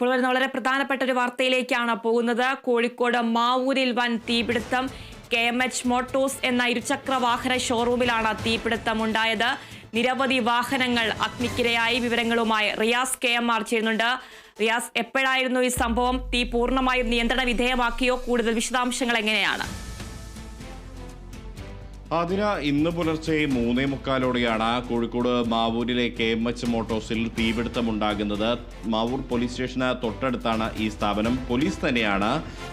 ഇപ്പോൾ വരുന്ന വളരെ പ്രധാനപ്പെട്ട ഒരു വാർത്തയിലേക്കാണ് പോകുന്നത്. കോഴിക്കോട് മാവൂരിൽ വൻ തീപിടുത്തം. കെ എം എച്ച് മോട്ടോഴ്സ് എന്ന ഇരുചക്ര വാഹന ഷോറൂമിലാണ് തീപിടുത്തം ഉണ്ടായത്. നിരവധി വാഹനങ്ങൾ അഗ്നിക്കിരയായി. വിവരങ്ങളുമായി റിയാസ് കെ എം ആർ ചെയ്യുന്നുണ്ട് റിയാസ് എപ്പോഴായിരുന്നു ഈ സംഭവം? തീ പൂർണമായും നിയന്ത്രണ വിധേയമാക്കിയോ? കൂടുതൽ വിശദാംശങ്ങൾ എങ്ങനെയാണ്? അതിന് ഇന്ന് പുലർച്ചെ മൂന്നേ മുക്കാലോടെയാണ് കോഴിക്കോട് മാവൂരിലെ കെ എം എച്ച് മോട്ടോഴ്സിൽ തീപിടുത്തമുണ്ടാകുന്നത്. മാവൂർ പോലീസ് സ്റ്റേഷന് തൊട്ടടുത്താണ് ഈ സ്ഥാപനം. പോലീസ് തന്നെയാണ്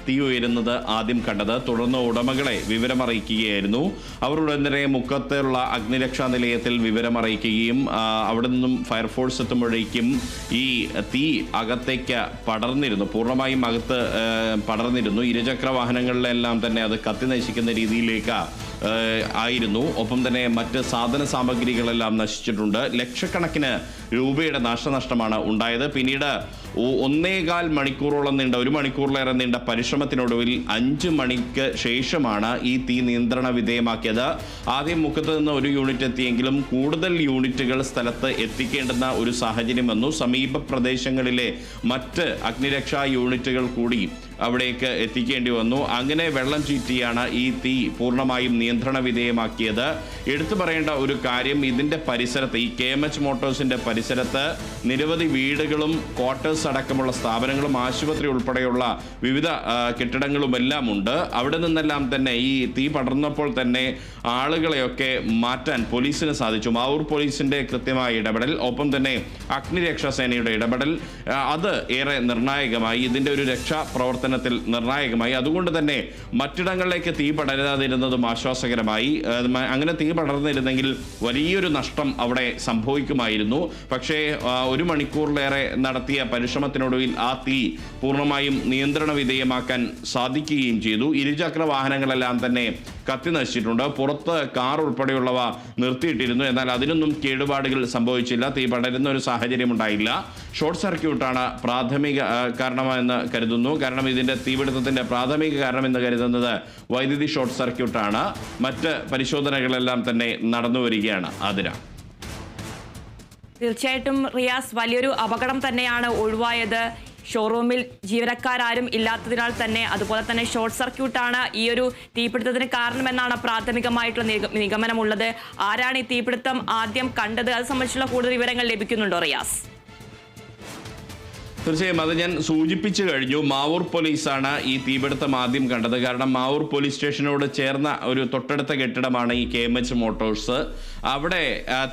തീ ഉയരുന്നത് ആദ്യം കണ്ടത്. തുടർന്ന് ഉടമകളെ വിവരമറിയിക്കുകയായിരുന്നു. അവർ ഉടനെ മുക്കത്തുള്ള അഗ്നിരക്ഷാ നിലയത്തിൽ വിവരമറിയിക്കുകയും അവിടെ നിന്നും ഫയർഫോഴ്സ് എത്തുമ്പോഴേക്കും ഈ തീ അകത്തേക്ക് പടർന്നിരുന്നു. പൂർണമായും അകത്ത് പടർന്നിരുന്നു. ഇരുചക്ര വാഹനങ്ങളിലെല്ലാം തന്നെ അത് കത്തി നശിക്കുന്ന രീതിയിലേക്ക് ആയിരുന്നു. ഒപ്പം തന്നെ മറ്റ് സാധന സാമഗ്രികളെല്ലാം നശിച്ചിട്ടുണ്ട്. ലക്ഷക്കണക്കിന് രൂപയുടെ നാശനഷ്ടമാണ് ഉണ്ടായത്. പിന്നീട് ഒന്നേകാൽ മണിക്കൂറോളം നീണ്ട ഒരു മണിക്കൂറിലേറെ നീണ്ട പരിശ്രമത്തിനൊടുവിൽ അഞ്ച് മണിക്ക് ശേഷമാണ് ഈ തീ നിയന്ത്രണ വിധേയമാക്കിയത്. ആദ്യം മുഖത്ത് നിന്ന് ഒരു യൂണിറ്റ് എത്തിയെങ്കിലും കൂടുതൽ യൂണിറ്റുകൾ സ്ഥലത്ത് എത്തിക്കേണ്ടുന്ന ഒരു സാഹചര്യം വന്നു. സമീപ പ്രദേശങ്ങളിലെ മറ്റ് അഗ്നിരക്ഷാ യൂണിറ്റുകൾ കൂടി അവിടേക്ക് എത്തിക്കേണ്ടി വന്നു. അങ്ങനെ വെള്ളം ചീറ്റിയാണ് ഈ തീ പൂർണമായും നിയന്ത്രണ വിധേയമാക്കിയത്. എടുത്തു പറയേണ്ട ഒരു കാര്യം ഇതിന്റെ പരിസരത്ത് ഈ കെ എം എച്ച് മോട്ടോഴ്സിന്റെ പരിസരത്ത് നിരവധി വീടുകളും ക്വാർട്ടേഴ്സ് അടക്കമുള്ള സ്ഥാപനങ്ങളും ആശുപത്രി ഉൾപ്പെടെയുള്ള വിവിധ കെട്ടിടങ്ങളും എല്ലാം ഉണ്ട് അവിടെ നിന്നെല്ലാം തന്നെ ഈ തീ പടർന്നപ്പോൾ തന്നെ ആളുകളെയൊക്കെ മാറ്റാൻ പോലീസിന് സാധിച്ചു. മാവൂർ പോലീസിന്റെ കൃത്യമായ ഇടപെടൽ ഒപ്പം തന്നെ അഗ്നിരക്ഷാ സേനയുടെ ഇടപെടൽ അത് ഏറെ നിർണായകമായി. ഇതിന്റെ ഒരു രക്ഷാ പ്രവർത്തനത്തിൽ നിർണായകമായി. അതുകൊണ്ട് തന്നെ മറ്റിടങ്ങളിലേക്ക് തീ പടരാതിരുന്നതും ആശ്വാസകരമായി. അങ്ങനെ തീ പടർന്നിരുന്നെങ്കിൽ വലിയൊരു നഷ്ടം അവിടെ സംഭവിക്കുമായിരുന്നു. പക്ഷേ ഒരു മണിക്കൂറിലേറെ നടത്തിയ പരിശ്രമത്തിനൊടുവിൽ ആ തീ പൂർണമായും നിയന്ത്രണ വിധേയമാക്കാൻ സാധിക്കുകയും ചെയ്തു. ഇരുചക്ര വാഹനങ്ങളെല്ലാം തന്നെ കത്തി നശിച്ചിട്ടുണ്ട്. പുറത്ത് കാർ ഉൾപ്പെടെയുള്ളവ നിർത്തിയിട്ടിരുന്നു. എന്നാൽ അതിനൊന്നും കേടുപാടുകൾ സംഭവിച്ചില്ല. തീ പടരുന്ന ഒരു സാഹചര്യം ഉണ്ടായില്ല. ഷോർട്ട് സർക്യൂട്ടാണ് പ്രാഥമിക കാരണമെന്ന് കരുതുന്നു. കാരണം ഇതിന്റെ തീപിടുത്തത്തിന്റെ പ്രാഥമിക കാരണം എന്ന് കരുതുന്നത് വൈദ്യുതി ഷോർട്ട് സർക്യൂട്ടാണ്. മറ്റ് പരിശോധനകളെല്ലാം തന്നെ നടന്നു വരികയാണ് അതിന് തീർച്ചയായിട്ടും റിയാസ് വലിയൊരു അപകടം തന്നെയാണ് ഒഴിവായത്. ഷോറൂമിൽ ജീവനക്കാരും ഇല്ലാത്തതിനാൽ തന്നെ അതുപോലെ തന്നെ ഷോർട്ട് സർക്യൂട്ടാണ് ഈ ഒരു തീപിടുത്തത്തിന് കാരണമെന്നാണ് പ്രാഥമികമായിട്ടുള്ള നിഗമനമുള്ളത്. ആരാണ് ഈ തീപിടുത്തം ആദ്യം കണ്ടത്? അത് സംബന്ധിച്ചുള്ള കൂടുതൽ വിവരങ്ങൾ ലഭിക്കുന്നുണ്ടോ റിയാസ്? തീർച്ചയായും അത് ഞാൻ സൂചിപ്പിച്ചു കഴിഞ്ഞു. മാവൂർ പോലീസാണ് ഈ തീപിടുത്തം ആദ്യം കണ്ടത്. കാരണം മാവൂർ പോലീസ് സ്റ്റേഷനോട് ചേർന്ന ഒരു തൊട്ടടുത്ത കെട്ടിടമാണ് ഈ കെ എം എച്ച് മോട്ടോഴ്സ്. അവിടെ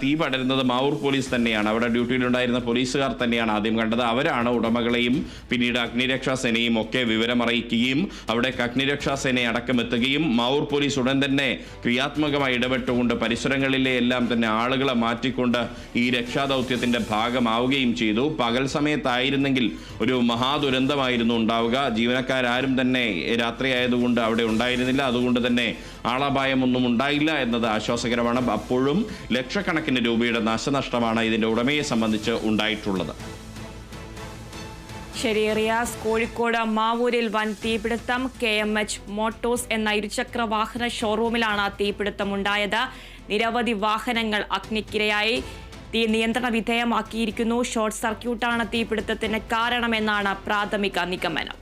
തീ പടരുന്നത് മാവൂർ പോലീസ് തന്നെയാണ്. അവിടെ ഡ്യൂട്ടിയിലുണ്ടായിരുന്ന പോലീസുകാർ തന്നെയാണ് ആദ്യം കണ്ടത്. അവരാണ് ഉടമകളെയും പിന്നീട് അഗ്നിരക്ഷാ സേനയും ഒക്കെ വിവരമറിയിക്കുകയും അവിടെ അഗ്നിരക്ഷാ സേന അടക്കം എത്തുകയും മാവൂർ പോലീസ് ഉടൻ തന്നെ ക്രിയാത്മകമായി ഇടപെട്ടുകൊണ്ട് പരിസരങ്ങളിലെ എല്ലാം തന്നെ ആളുകളെ മാറ്റിക്കൊണ്ട് ഈ രക്ഷാദൗത്യത്തിന്റെ ഭാഗമാവുകയും ചെയ്തു. പകൽ സമയത്തായിരുന്നെങ്കിൽ ഒരു മഹാദുരന്തമായിരുന്നു ഉണ്ടാവുക. ജീവനക്കാരും തന്നെ രാത്രിയായതുകൊണ്ട് അവിടെ ഉണ്ടായിരുന്നില്ല. അതുകൊണ്ട് തന്നെ ആളപായമൊന്നും ഉണ്ടായില്ല എന്നത് ആശ്വാസകരമാണ്. അപ്പോഴും ലക്ഷക്കണക്കിന് രൂപയുടെ നാശനഷ്ടമാണ് ഇതിന്റെ ഉടമയെ സംബന്ധിച്ച് ഉണ്ടായിട്ടുള്ളത്. ശരി റിയാസ്. കോഴിക്കോട് മാവൂരിൽ വൻ തീപിടുത്തം. കെ എം എച്ച് മോട്ടോസ് എന്ന ഇരുചക്ര വാഹന ഷോറൂമിലാണ് തീപിടുത്തം ഉണ്ടായത്. നിരവധി വാഹനങ്ങൾ അഗ്നിക്കിരയായി. തീ നിയന്ത്രണ വിധേയമാക്കിയിരിക്കുന്നു. ഷോർട്ട് സർക്യൂട്ടാണ് തീപിടുത്തത്തിന് കാരണമെന്നാണ് പ്രാഥമിക നിഗമനം.